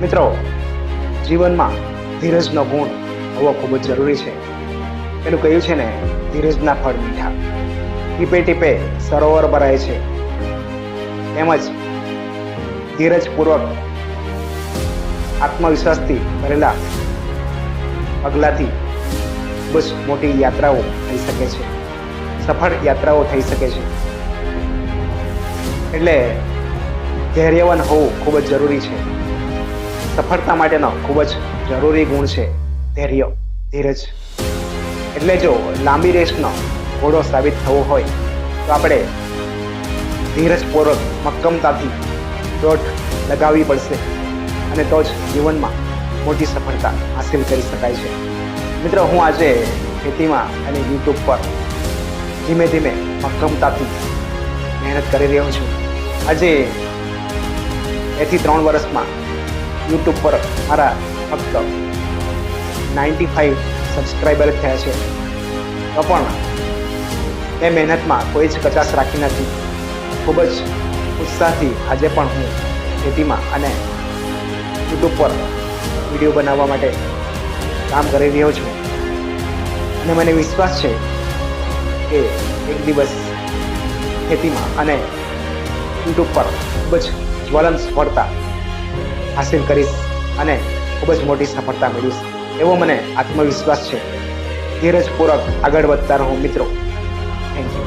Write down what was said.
મિત્રો, જીવનમાં ધીરજનો ગુણ હોવો ખૂબ જ જરૂરી છે. પેલું કહ્યું છે ને, ધીરજના ફળ મીઠા. ટીપે ટીપે સરોવર ભરાય છે. તેમજ ધીરજપૂર્વક આત્મવિશ્વાસથી ભરેલા પગલાથી ખૂબ જ મોટી યાત્રાઓ થઈ શકે છે. સફળ યાત્રાઓ થઈ શકે છે. એટલે ધૈર્યવાન હોવું ખૂબ જ જરૂરી છે. સફળતા માટેનો ખૂબ જ જરૂરી ગુણ છે ધૈર્ય, ધીરજ. એટલે જો લાંબી રેસનો ઘોડો સાબિત થવો હોય, તો આપણે ધીરજપૂર્વક મક્કમતાથી દોટ લગાવવી પડશે અને તો જ જીવનમાં મોટી સફળતા હાંસિલ કરી શકાય છે. મિત્રો, હું આજે ખેતીમાં અને યુટ્યુબ પર ધીમે ધીમે મક્કમતાથી મહેનત કરી રહ્યો છું. આજે બેથી ત્રણ વર્ષમાં યુટ્યુબ પર મારા ફક્ત નાઇન્ટી ફાઇવ સબસ્ક્રાઈબર થયા છે. તો પણ એ મહેનતમાં કોઈ જ કચાશ રાખી નથી. ખૂબ જ ઉત્સાહથી આજે પણ હું ખેતીમાં અને યુટ્યુબ પર વીડિયો બનાવવા માટે કામ કરી રહ્યો છું. અને મને વિશ્વાસ છે કે એક દિવસ ખેતીમાં અને યુટ્યુબ પર ખૂબ જ જ્વલન સફળતા હાસિલ કરીશ અને ખૂબ જ મોટી સફળતા મેળવીશ એવો મને આત્મવિશ્વાસ છે. ધીરજપૂર્વક આગળ વધતા રહો મિત્રો. Thank you